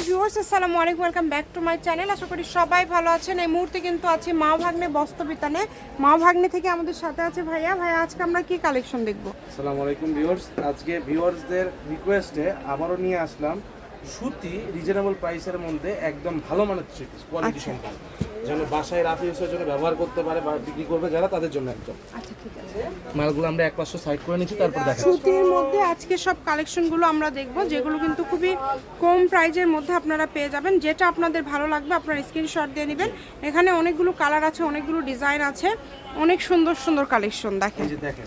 Hello viewers আসসালামু আলাইকুম welcome back to my channel. আশা করি সবাই ভালো আছেন। এই মুহূর্তে কিন্তু আছি মা ভাগ্নে বস্তবিতানে মা ভাগ্নে থেকে আমাদের সাথে আছে ভাইয়া। ভাইয়া আজকে আমরা কি কালেকশন দেখব? আসসালামু আলাইকুম ভিউয়ার্স। আজকে ভিউয়ার্সদের রিকোয়েস্টে আবারও নিয়ে আসলাম সুতি রিজনেবল প্রাইসের মধ্যে একদম ভালো মানের থ্রি পিস কোয়ালিটি সম্পন্ন। যেন বাসায় রাফি ইউজের জন্য ব্যবহার করতে পারে বা বিক্রি করবে যারা তাদের জন্য একদম। আচ্ছা ঠিক আছে। মালগুলো আমরা এক পাশে সাইড করে নিচ্ছি তারপর দেখা সুতির মধ্যে আজকে সব কালেকশনগুলো আমরা দেখব যেগুলো কিন্তু খুবই কম প্রাইজের মধ্যে আপনারা পেয়ে যাবেন। যেটা আপনাদের ভালো লাগবে আপনারা স্ক্রিনশট দিয়ে নেবেন। এখানে অনেকগুলো কালার আছে অনেকগুলো ডিজাইন আছে অনেক সুন্দর সুন্দর কালেকশন দেখেন। এই যে দেখেন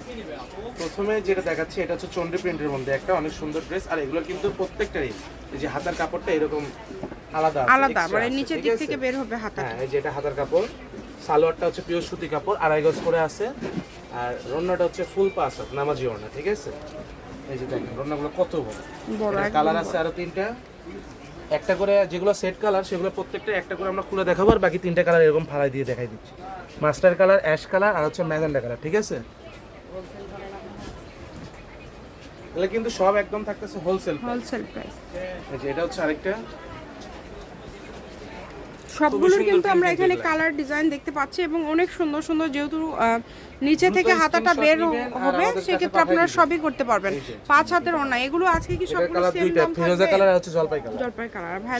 প্রথমে যেটা দেখাচ্ছি এটা হচ্ছে চন্ডি প্রিন্টের মধ্যে একটা অনেক সুন্দর ড্রেস আর এগুলো কিন্তু প্রত্যেকটারই এই যে হাতার কাপড়টা এরকম আলাদা আলাদা মানে নিচের দিক থেকে বের হবে হাতা হ্যাঁ এই যে এটা হাতার কাপড়। সালোয়ারটা হচ্ছে পিওর সুতি কাপড় আড়াই গজ করে আছে। আর রন্নাটা হচ্ছে ফুল পাস নামাজি ওড়না ঠিক আছে? এই যে দেখেন রন্নাগুলো কত বড়। কালার আছে আরও তিনটা। একটা করে যেগুলো সেট কালার সেগুলো প্রত্যেকটা একটা করে আমরা খুলে দেখাবো আর বাকি তিনটা কালার এরকম ফালাই দিয়ে দেখাই দিচ্ছি। মাস্টার কালার অ্যাশ কালার আর হচ্ছে ম্যাজেন্ডা কালার ঠিক আছে? তাহলে কিন্তু সব একদম থাকতেছে হোলসেল হোলসেল প্রাইস এটা হচ্ছে আরেকটা। সবগুলোর কিন্তু আমরা এখানে কালার ডিজাইন দেখতে পাচ্ছি এবং অনেক সুন্দর সুন্দর যেহেতু নিচে থেকে হাতাটা বের হবে সেক্ষেত্রে আপনারা সবই করতে পারবেন। পাঁচ হাতের ওনা এগুলো আজকে কি সবগুলো সেম দাম থাকবে? কালার হচ্ছে জলপাই কালার জলপাই কালার ভাই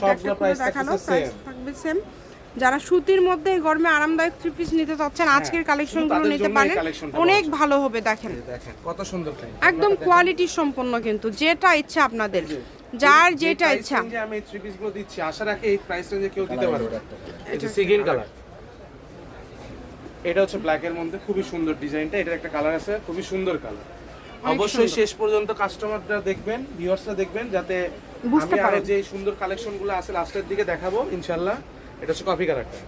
দেখানো প্রাইস থাকবে সেম যারা সুতির মধ্যে গরমে আরামদায়ক থ্রি পিস নিতে চাচ্ছেন আজকের কালেকশনগুলো হ্যাঁ, নিতে পারেন। অনেক ভালো হবে দেখেন। কত সুন্দর একদম কোয়ালিটি সম্পন্ন কিন্তু যেটা ইচ্ছা আপনাদের। যার যেটা ইচ্ছা। যে আমি থ্রি পিসগুলো দিচ্ছি। আশা রাখি এই প্রাইস রেঞ্জে কেউ দিতে পারবে। না যে সিগিন কালার এটা হচ্ছে ব্ল্যাক এর মধ্যে খুবই সুন্দর ডিজাইনটা। এটার একটা কালার আছে খুবই সুন্দর কালার অবশ্যই শেষ পর্যন্ত কাস্টমাররা দেখবেন ভিউয়ার্সরা দেখবেন যাতে বুঝতে আমি আরও যে সুন্দর কালেকশনগুলো আছে লাস্টের দিকে দেখাবো ইনশাআল্লাহ। এটা হচ্ছে কফি কালারটা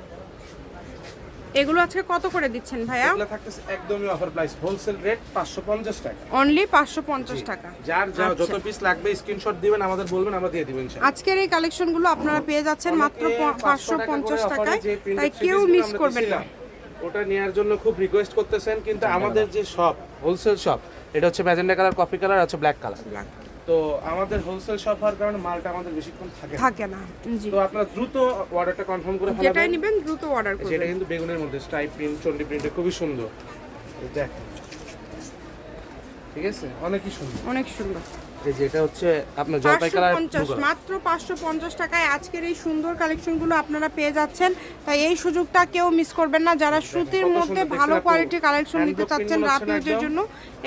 এগুলো আজকে কত করে দিচ্ছেন ভাইয়া? এগুলো থাকতেছে একদমই অফার প্রাইস হোলসেল রেট 550 টাকা। অনলি পাঁচশো পঞ্চাশ টাকা। যার যা আচ্ছা। যত পিস লাগবে স্ক্রিনশট দিবেন আমাদের বলবেন আমরা দিয়ে দিব ইনশাআল্লাহ। আজকের এই কালেকশনগুলো আপনারা পেয়ে যাচ্ছেন মাত্র অনেকে পাঁচশো 500 টাকা পঞ্চাশ টাকায়। তাই কেউ মিস করবেন না। ওটা নেওয়ার জন্য খুব রিকোয়েস্ট করতেছেন কিন্তু আমাদের যে শপ হোলসেল শপ এটা হচ্ছে ম্যাজেন্ডা কালার কফি কালার হচ্ছে ব্ল্যাক কালার তো আমাদের হোলসেল শপ হওয়ার কারণে মালটা আমাদের বেশিক্ষণ থাকে থাকে না। জি। তো আপনারা দ্রুত অর্ডারটা কনফার্ম করে যেটাই ফেলাবেন নেবেন দ্রুত অর্ডার যেটা কিন্তু বেগুনের মধ্যে স্ট্রাইপ প্রিন্ট চন্ডি প্রিন্টে খুবই সুন্দর। দেখেন ঠিক আছে? অনেকই সুন্দর। অনেক সুন্দর। এই যে এটা হচ্ছে আপনার জলপাই কালার মাত্র পাঁচশো পঞ্চাশ টাকায় আজকের এই সুন্দর কালেকশনগুলো আপনারা পেয়ে যাচ্ছেন। তাই এই সুযোগটা কেউ মিস করবেন না। যারা সুতির মধ্যে ভালো? কোয়ালিটির কালেকশন নিতে চাচ্ছেন রাত? জন্য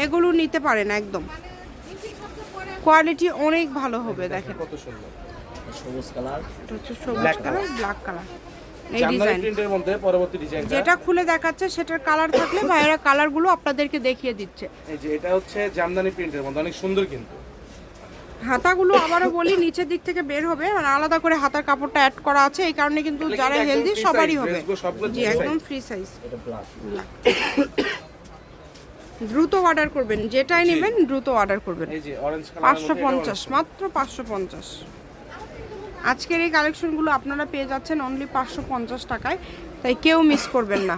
এগুলো নিতে পারেন একদম। কোয়ালিটি অনেক ভালো হবে দেখেন কত সুন্দর। সবুজ কালার। সবুজ কালার ব্ল্যাক কালার। এই জামদানি ডিজাইন প্রিন্টের মধ্যে পরবর্তী ডিজাইনটা যেটা খুলে দেখাচ্ছে সেটার কালার থাকলে ভাইয়েরা কালারগুলো আপনাদেরকে দেখিয়ে দিচ্ছে। এই যে এটা হচ্ছে জামদানি প্রিন্টের মধ্যে অনেক সুন্দর কিন্তু। হাতাগুলো আবারও বলি নিচের দিক থেকে বের হবে মানে আলাদা করে হাতার কাপড়টা অ্যাড করা আছে এই কারণে কিন্তু যারা হেলদি সবারই হবে। জি একদম ফ্রি সাইজ এটা দ্রুত অর্ডার করবেন যেটাই নেবেন দ্রুত অর্ডার করবেন। পাঁচশো পঞ্চাশ মাত্র পাঁচশো পঞ্চাশ। আজকের এই কালেকশনগুলো আপনারা পেয়ে যাচ্ছেন অনলি পাঁচশো পঞ্চাশ টাকায় তাই কেউ মিস করবেন না।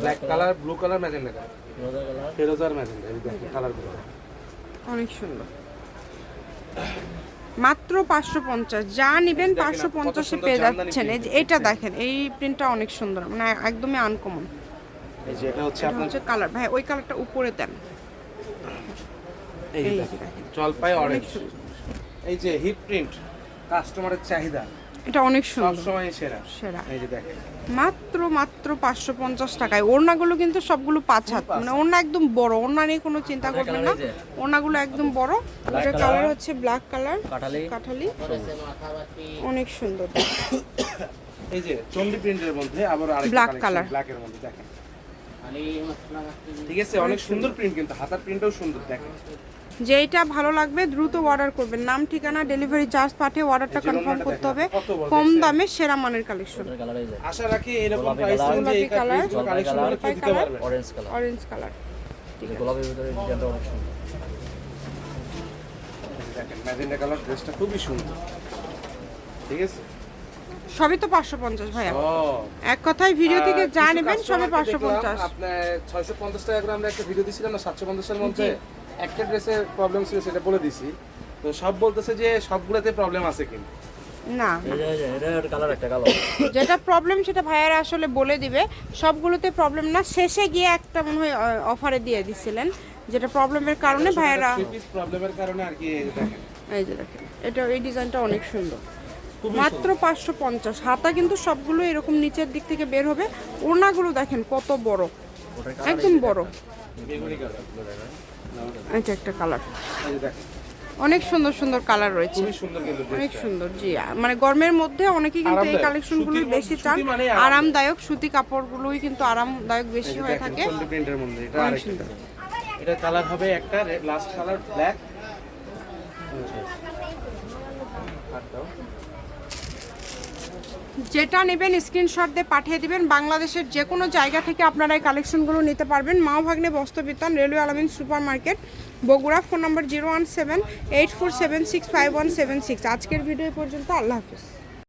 Black colour blue colour magenta colour Roza ফেরোজার magenta কালারগুলো অনেক সুন্দর। মাত্র পাঁচশো পঞ্চাশ যা নেবেন পাঁচশো পঞ্চাশে পেয়ে যাচ্ছেন। এই যে এটা দেখেন এই প্রিন্টটা অনেক সুন্দর মানে একদমই আনকমন এই যে এটা হচ্ছে আপনার হচ্ছে কালার ভাই ওই কালারটা উপরে দেন। এই যে। জলপাই অরেঞ্জ এই প্রিন্ট কাস্টমারের চাহিদা। এটা অনেক সুন্দর। সময় সেরা। সেরা। এই যে দেখেন। মাত্র মাত্র পাঁচশো পঞ্চাশ টাকায়। ওড়নাগুলো কিন্তু সবগুলো পাঁচ হাত। মানে ওড়না একদম বড়। ওড়না নিয়ে কোনো চিন্তা করবেন না। ওড়নাগুলো একদম বড়। এটার কালার হচ্ছে ব্ল্যাক কালার কাঠালি। কাঠালি। অনেক সুন্দর। এই যে চন্ডি প্রিন্টের মধ্যে আবার। ব্ল্যাক এর মধ্যে দেখেন। ঠিক আছে অনেক সুন্দর প্রিন্ট কিন্তু হাতার প্রিন্টও সুন্দর দেখেন। যেইটা ভালো লাগবে দ্রুত অর্ডার করবেন। নাম ঠিকানা ডেলিভারি চার্জ পাঠিয়ে অর্ডারটা কনফার্ম করতে হবে। কম দামে সেরা মানের কালেকশন আশা রাখি এরকম প্রাইস রেঞ্জে এই কালার, কালেকশন দিতে পারবে অরেঞ্জ কালার অরেঞ্জ কালার এই যে গোলাপের ভিতরে ডিজাইনটা অনেক সুন্দর। দেখেন ম্যাজেন্ডা কালার ড্রেসটা খুবই সুন্দর। ঠিক আছে? সবই তো পাঁচশো পঞ্চাশ ভাইয়া। এক কথায় ভিডিও থেকে যা নেবেন পাঁচশো পঞ্চাশ। আপনার ছয়শো পঞ্চাশ টাকা করে আমরা একটা ভিডিও দিছিলাম না সাতশো পঞ্চাশের মধ্যে একটা ড্রেসের প্রবলেম ছিল সেটা বলে দিছি। তো সব বলতেছে যে সবগুলোতে প্রবলেম আছে কিন্তু। না। যেটা প্রবলেম সেটা ভাইয়ারা আসলে বলে দিবে। সবগুলোতে প্রবলেম না শেষে গিয়ে একটা মনে হয় অফারে দিয়ে দিছিলেন যেটা প্রবলেমের কারণে ভাইয়ারা প্রবলেমের কারণে আর কি এই যে দেখেন। এই যে দেখেন এটা এই ডিজাইনটা অনেক সুন্দর। মাত্র পাঁচশো পঞ্চাশ। হাতা কিন্তু সবগুলো এরকম নিচের দিক থেকে বের হবে। ওড়নাগুলো দেখেন কত বড়। একদম বড়। এটা একটা কালার অনেক সুন্দর সুন্দর কালার রয়েছে। অনেক সুন্দর জি। মানে গরমের মধ্যে অনেকেই কিন্তু এই। কালেকশনগুলো বেশি চান। মানে আরামদায়ক। সুতি কাপড়গুলোই কিন্তু আরামদায়ক বেশি হয়ে থাকে। এটা কালার হবে একটা লাস্ট কালার ব্ল্যাক যেটা নেবেন স্ক্রিনশট দিয়ে পাঠিয়ে দেবেন। বাংলাদেশের যে কোনো জায়গা থেকে আপনারা এই কালেকশনগুলো নিতে পারবেন। মাও ভাগ্নে বস্ত্রবিতান railway Alamin super market Bogura phone number zero one seven eight four seven six five one seven six আজকের ভিডিও পর্যন্ত, আল্লাহ হাফিজ।